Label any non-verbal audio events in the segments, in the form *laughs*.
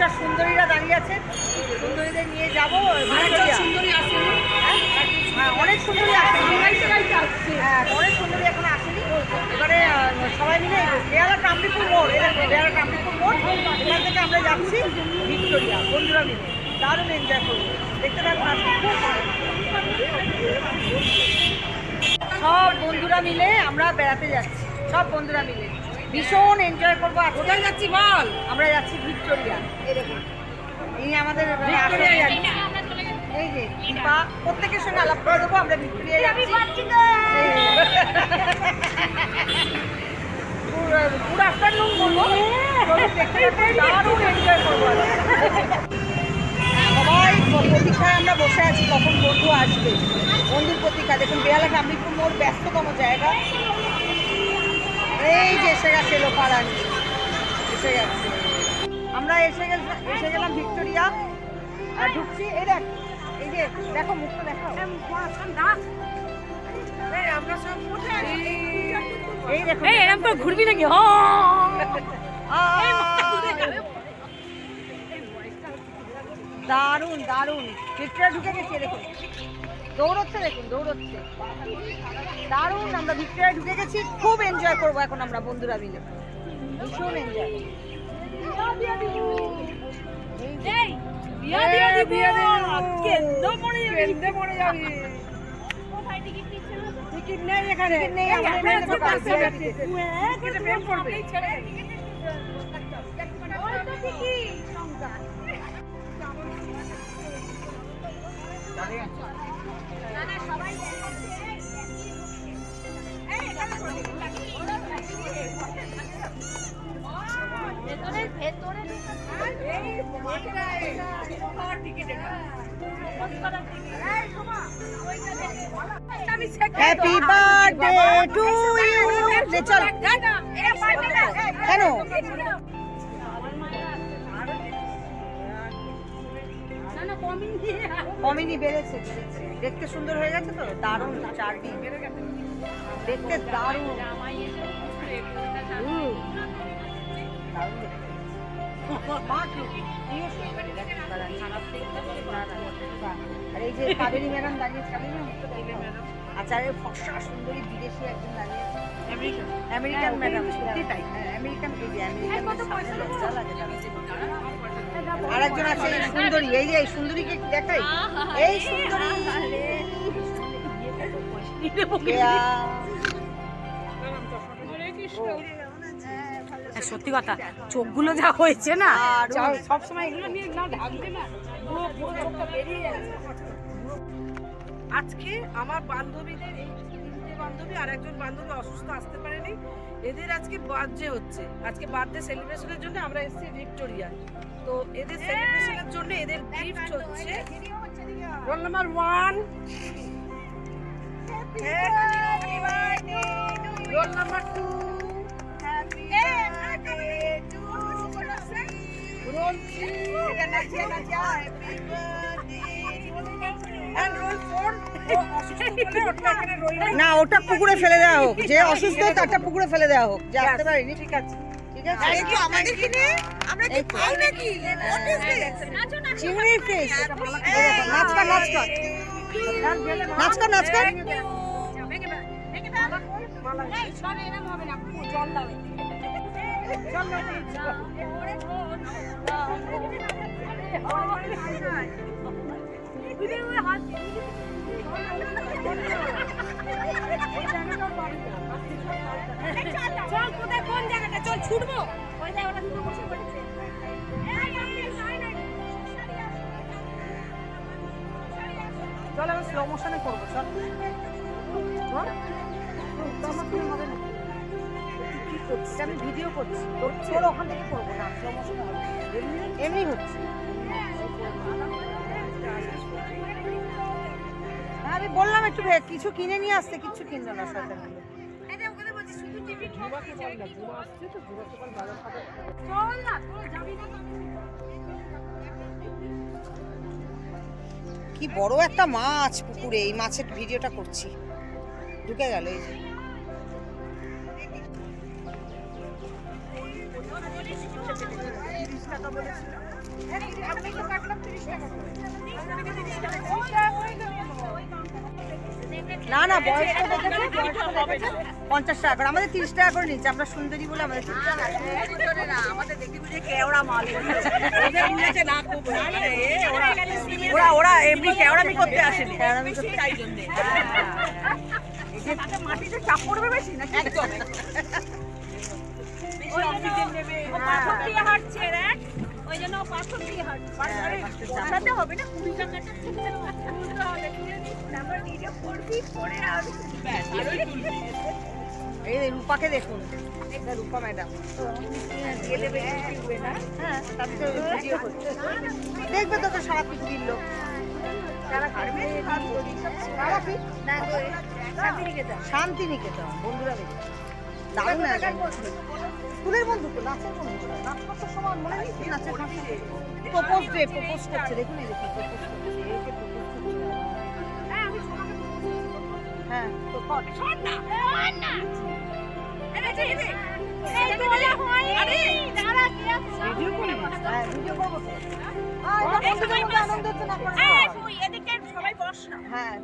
এইসব সুন্দরীরা দাঁড়িয়ে আছে। সুন্দরীদের নিয়ে যাব। সুন্দরী আসেনি? হ্যাঁ অনেক সুন্দরী আছে আসছে। হ্যাঁ অনেক সুন্দরী এখন আসেনি। এবারে সবাই মিলে বেহালা কামড়িপুর মোড় দেখো বেহালা মোড়। এখান থেকে আমরা যাচ্ছি ভিক্টোরিয়া বন্ধুরা মিলে। দারুণ এনজয় করব। দেখতে থাকুন। সব বন্ধুরা মিলে আমরা বেড়াতে যাচ্ছি। সব বন্ধুরা মিলে। ভীষণ এনজয় করব কোথায় যাচ্ছি বল? আমরা যাচ্ছি ভিক্টোরিয়া আমাদের আসলে এই যে প্রত্যেকের সঙ্গে আলাপ করে দেবো আমরা ভিক্টোরিয়া যাচ্ছি। পুরো আফটারনুন বলব। দারুণ এনজয় করব আজকে। সবাই প্রতীক্ষায় আমরা বসে আছি কখন বন্ধু আসবে। বন্ধুর প্রতীক্ষা দেখুন বেহালা কামরিপুর মোড় ব্যস্ততম জায়গা। এই যে এসে গেছে লোপারানি। এসে গেছে। আমরা এসে গেল এসে গেলাম ভিক্টোরিয়া। আর ঢুকছি এই দেখ এই যে দেখো মুখটা দেখো। আমরা সব কোথায় এই দেখো। এই এরকম করে ঘুরবি নাকি? হ। দারুণ দারুণ। ভিক্টোরিয়া ঢুকে গেছে দেখুন। দৌড়চ্ছে দেখুন দৌড়চ্ছে। দারুণ আমরা ভিক্টোরিয়া ঢুকে গেছি। খুব এনজয় করব এখন আমরা বন্ধুরা মিলে। ভীষণ এনজয় টিকিট নেই এখানে নেই আমাদের এখানে তো কাছে হ্যাপি বার্থডে টু ইউ চল। কেন? কমেডি বেড়েছে। দেখতে সুন্দর হয়ে গেছে তো? দারুণ চারদিক। দেখতে দারুণ। দারুণ আর এই যে কাবেরী ম্যাডাম দাঁড়িয়ে কাবেরী ম্যাডাম। আচ্ছা আর এই ফর্সা সুন্দরী বিদেশি একজন দাঁড়িয়ে আছে। আমেরিকান। ম্যাডাম সত্যি তাই। হ্যাঁ, আমেরিকান এই যে আমেরিকান দাঁড়াতে। আর একজন আছে। এই সুন্দরী। এই যে সুন্দরীকে দেখাই। এই সুন্দরী। হ্যাঁ, সত্যি কথা। চোখগুলো যা হয়েছে না। দারুণ। সব সময় এগুলো নিয়ে না ঢাকবে না। পুরো পুরো চোখটা বেরিয়ে যাচ্ছে। আজকে আমার বান্ধবীদের এই তিনটে বান্ধবী আর একজন বান্ধবী অসুস্থ আসতে পারেনি। এদের আজকে বার্থডে হচ্ছে। আজকে বার্থডে সেলিব্রেশনের জন্য আমরা এসেছি ভিক্টোরিয়া। তো এদের সেলিব্রেশনের জন্য এদের গিফট হচ্ছে roll number one roll number two না ওটা পুকুরে ফেলে দেওয়া হোক। যে অসুস্থ তারটা পুকুরে ফেলে দেওয়া হোক। যে আসতে পারিনি। ঠিক আছে। ঠিক আছে? আমাদের কিনে আমরা কি খাই নাকি? চিংড়ি ফিশ নাচ কর নাচ কর নাচ কর নাচ কর চল কোথায় কোন জায়গাটা চল। ছুটবো ওই স্লো মোশনে করব চল। আমি ভিডিও করছি। তোর তোর ওখান থেকে করব না এমনি হচ্ছে? আমি বললাম একটু কিছু কিনে নিয়ে আসতে কিছু কিনলো না সরকার কি বড় একটা মাছ পুকুরে এই মাছের ভিডিওটা করছি। ঢুকে গেল এই যে। না না দেখেছে পঞ্চাশ টাকা করে আমাদের তিরিশ টাকা করে নিচ্ছে আমরা সুন্দরী বলে আমাদের টাকা করে। ওরা ওরা এমনি কেওড়ামি করতে আসেনি। কেওড়ামি করতে- তাই জন্যে। মাটিতে চাপ পড়বে বেশি নাকি? একদম। বেশি অক্সিজেন নেবে হাঁটছে রে ওই জন্য পাথর দিয়ে হাঁটছে। বসাতে হবে না কুড়ি টাকাটা তুলতে হবে। তারপর ভিডিও করবি করে আর ব্যাস আরোই তুলবি। এই রূপাকে দেখুন। এটা রূপা ম্যাডাম। হ্যাঁ? করছে দেখবে তো তো সারা লোক। তারাপীঠ? শান্তিনিকেতন। বন্ধুরা দারুণ। স্কুলের বন্ধু তো নাচের বন্ধু নাচ করতে সময় মনে নেই কি নাচের প্রপোজ ডে প্রপোজ করছে দেখুন এই দেখুন প্রপোজ করছে এই যে প্রপোজ করছে। হ্যাঁ তো কর। এই তোলা হয়নি দাঁড়া কি ভিডিও করবি হ্যাঁ ভিডিও করব তো। আয়, এবার বন্ধুদের মধ্যে আনন্দ হচ্ছে না করে এই তুই এদিকে সবাই বস না। হ্যাঁ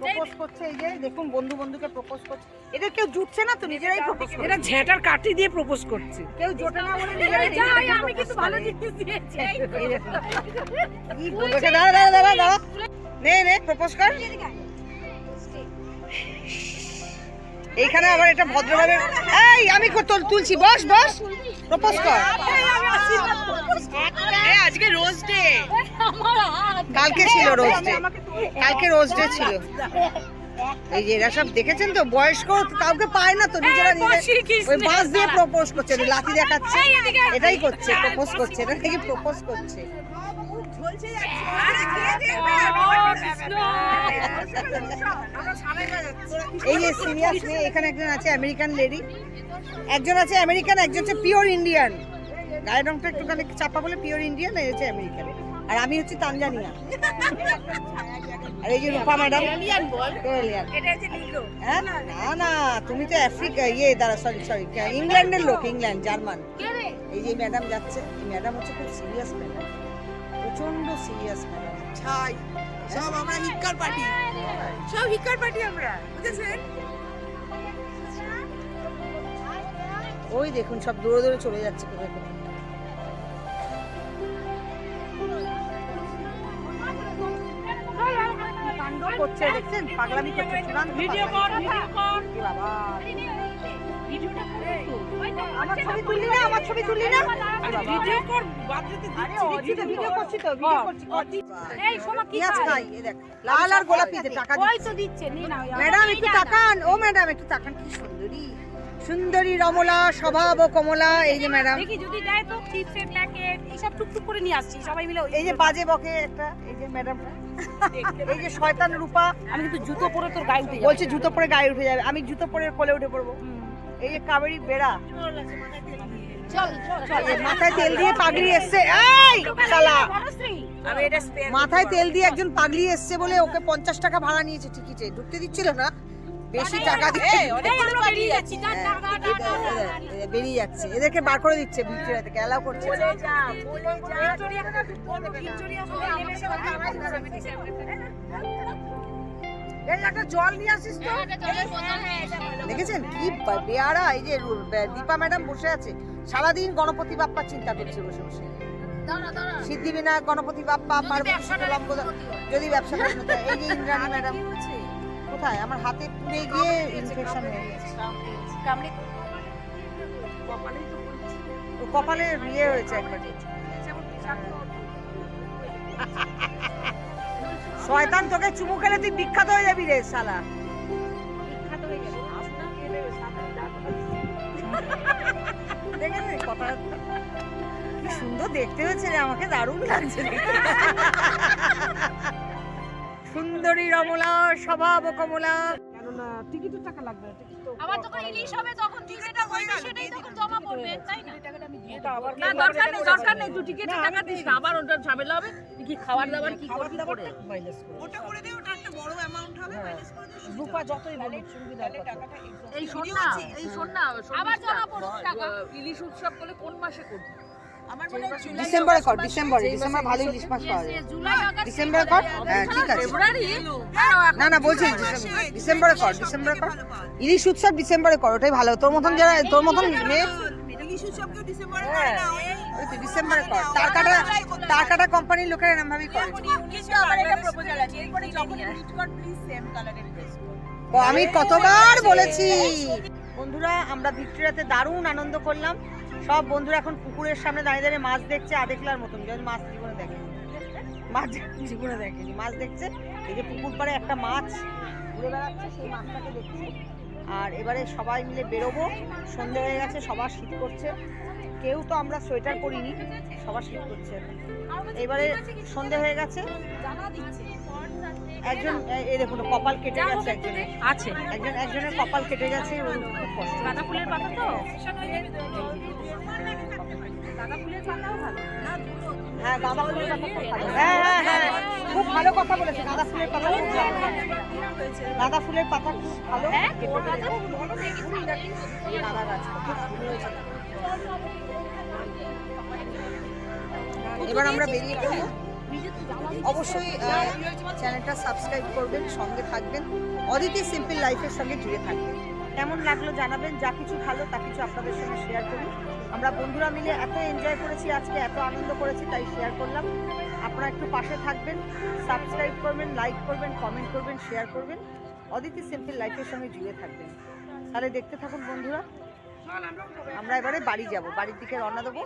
প্রপোজ করছে এই যে দেখুন বন্ধু বন্ধুকে প্রপোজ করছে। এদের কেউ জুটছে না তো নিজেরাই প্রপোজ করছে। এটা ঝেঁটার কাঠি দিয়ে প্রপোজ করছে। কেউ জোটে না বলে নিজেরাই যাই আমি কিন্তু ভালো জিনিস দিয়েছি এই। দাঁড়া দাঁড়া দাঁড়া দাঁড়া। নে নে প্রপোজ কর। এইখানে আবার এটা ভদ্রভাবে এই আমি তুলছি বস বস। প্রপোজ কর আজকে রোজ ডে। কালকে ছিল রোজ ডে। কালকে রোজ ডে ছিল। এই যে এরা সব দেখেছেন তো বয়স্ক কাউকে পায় না তো নিজেরা নিজে ওই বাস দিয়ে প্রপোজ করছে লাঠি দেখাচ্ছে। এটাই করছে প্রপোজ করছে এটা থেকে প্রপোজ করছে। এই যে সিরিয়াস মেয়ে এখানে একজন আছে আমেরিকান লেডি। একজন আছে আমেরিকান একজন হচ্ছে পিওর ইন্ডিয়ান। গায়ের রংটা একটুখানি চাপা বলে পিওর ইন্ডিয়ান এই হচ্ছে আমেরিকান। আর আমি হচ্ছে তানজানিয়া। আর এই যে রূপা ম্যাডাম হ্যাঁ না না তুমি তো আফ্রিকা ইয়ে দাঁড়া সরি সরি ইংল্যান্ডের লোক ইংল্যান্ড জার্মান। এই যে ম্যাডাম যাচ্ছে ম্যাডাম হচ্ছে খুব সিরিয়াস ম্যাডাম। প্রচণ্ড সিরিয়াস ম্যাডাম ছাই সব আমরা হিক্কার পার্টি। সব হিক্কার পার্টি আমরা বুঝেছেন? ওই দেখুন সব দূরে দূরে চলে যাচ্ছে কোথায় কোথায় কাণ্ড করছে দেখছেন? পাগলামি করছে ভিডিও কর ভিডিও কর বাবা। আমার ছবি তুললি না আমার ছবি তুললি না? ভিডিও কর ভিডিও করছি তো ভিডিও করছি করছি। এই সোমা কি? খাই এই দেখ লাল আর গোলাপিতে টাকা ওই তো দিচ্ছে নি না ম্যাডাম একটু তাকান। ও ম্যাডাম একটু তাকান কি সুন্দরী। সুন্দরী রমলা স্বভাব ও কমলা এই যে ম্যাডাম। দেখি যদি দেয় তো চিপসের প্যাকেট এইসব টুকটুক করে নিয়ে আসছি সবাই মিলে এই যে বাজে বকে একটা এই যে ম্যাডাম। এই যে শয়তান রূপা। আমি কিন্তু জুতো পরে তোর গায়ে উঠে বলছে জুতো পরে গায়ে উঠে যাবে। আমি জুতো পরে কোলে উঠে পড়ব। এই যে কাবেরি বেড়া মাথায় তেল দিয়ে পাগড়ি এসছে এই শালা মাথায় তেল দিয়ে একজন পাগড়ি এসছে বলে ওকে পঞ্চাশ টাকা ভাড়া নিয়েছে টিকিটে ঢুকতে দিচ্ছিল না বেশি টাকা দিয়ে বেরিয়ে যাচ্ছি হ্যাঁ, বেরিয়ে এদেরকে বার করে দিচ্ছে ভিক্টোরিয়া থেকে অ্যালাউ করছে ভিক্টোরিয়া একটা জল নিয়ে আসিস তো? দেখেছেন কি বেয়ারা এই যে দীপা ম্যাডাম বসে আছে। সারাদিন গণপতি বাপ্পা চিন্তা করছে বসে বসে। সিদ্ধি বিনায়ক গণপতি বাপ্পা পার্বতী যদি ব্যবসা করেন এই যে ইন্দ্রাণী ম্যাডাম। কোথায়? আমার হাতে পুড়ে গিয়ে ইনফেকশন হয়ে গেছে। কপালে ইয়ে হয়েছে একবারে। *laughs* শয়তান তোকে চুমু খেলে তুই বিখ্যাত হয়ে যাবি রে শালা। কি সুন্দর দেখতে হয়েছে রে আমাকে দারুণ লাগছে সুন্দরী রমলা স্বভাব কমলা টিকিটের টাকা লাগবে টিকিট আবার তখন ইলিশ হবে তখন টিকিটটা বলবে সেটাই তখন জমা পড়বে তাই না? না দরকার নেই দরকার নেই তুই টিকিটের টাকা দিস না আবার ওটা ঝামেলা হবে কি খাবার দাবার কি খাবার করবি দাবার করে? মাইনাস করে ওটা করে দে ওটা একটা বড় অ্যামাউন্ট রূপা যতই বলুক সুবিধার কথা এই শোন না এই শোন না আবার জমা পড়ুক টাকা। ইলিশ উৎসব বলে কোন মাসে করবি? ডিসেম্বরে কর ডিসেম্বরে ডিসেম্বর ভালো ইলিশ মাছ পাওয়া যায় ডিসেম্বরে কর? হ্যাঁ ঠিক আছে। না না বলছি ডিসেম্বরে কর ডিসেম্বরে কর। ইলিশ উৎসব ডিসেম্বরে কর ওটাই ভালো। তোর মতন যারা তোর মতন মেয়ে তো ডিসেম্বরে কর। তার কাটা তার কাটা কোম্পানির লোকেরা এরম ভাবেই করে আমি কতবার বলেছি। বন্ধুরা আমরা ভিক্টোরিয়াতে দারুণ আনন্দ করলাম। সব বন্ধুরা এখন পুকুরের সামনে দাঁড়িয়ে দাঁড়িয়ে মাছ দেখছে আদেকলার মতন। যেন মাছ জীবনে দেখে মাছ জীবনে দেখেনি, মাছ দেখছে। এই যে পুকুর পাড়ে একটা মাছ ঘুরে বেড়াচ্ছে, সেই মাছটাকে দেখছি। আর এবারে সবাই মিলে বেরোবো। সন্ধে হয়ে গেছে, সবার শীত করছে। কেউ তো আমরা সোয়েটার পরিনি, সবার শীত করছে। এবারে সন্ধে হয়ে গেছে। একজন এই দেখুন কপাল কেটে গেছে একজনের। আছে একজন একজনের কপাল কেটে গেছে ওর খুব কষ্ট। গাঁদা ফুলের পাতা তো? হ্যাঁ গাঁদা ফুলের কথা খুব ভালো। হ্যাঁ হ্যাঁ হ্যাঁ খুব ভালো কথা বলেছে গাঁদা ফুলের পাতা খুব ভালো। গাঁদা ফুলের পাতা খুব ভালো। গাঁদা গাছ খুব সুন্দর হয়েছে। এবার আমরা বেরিয়ে পড়ব অবশ্যই চ্যানেলটা সাবস্ক্রাইব করবেন, সঙ্গে থাকবেন। অদিতি সিম্পল লাইফের সঙ্গে জুড়ে থাকবেন কেমন লাগল জানাবেন, যা কিছু ভালো, তা কিছু আপনাদের সঙ্গে শেয়ার করি। আমরা বন্ধুরা মিলে এত এনজয় করেছি আজকে, এত আনন্দ করেছি, তাই শেয়ার করলাম। আপনারা একটু পাশে থাকবেন সাবস্ক্রাইব করবেন লাইক করবেন কমেন্ট করবেন শেয়ার করবেন। অদিতি সিম্পল লাইফের সঙ্গে জুড়ে থাকবেন। তাহলে দেখতে থাকুন বন্ধুরা। আমরা এবারে বাড়ি যাব, বাড়ির দিকে রওনা দেবো।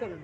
চলুন।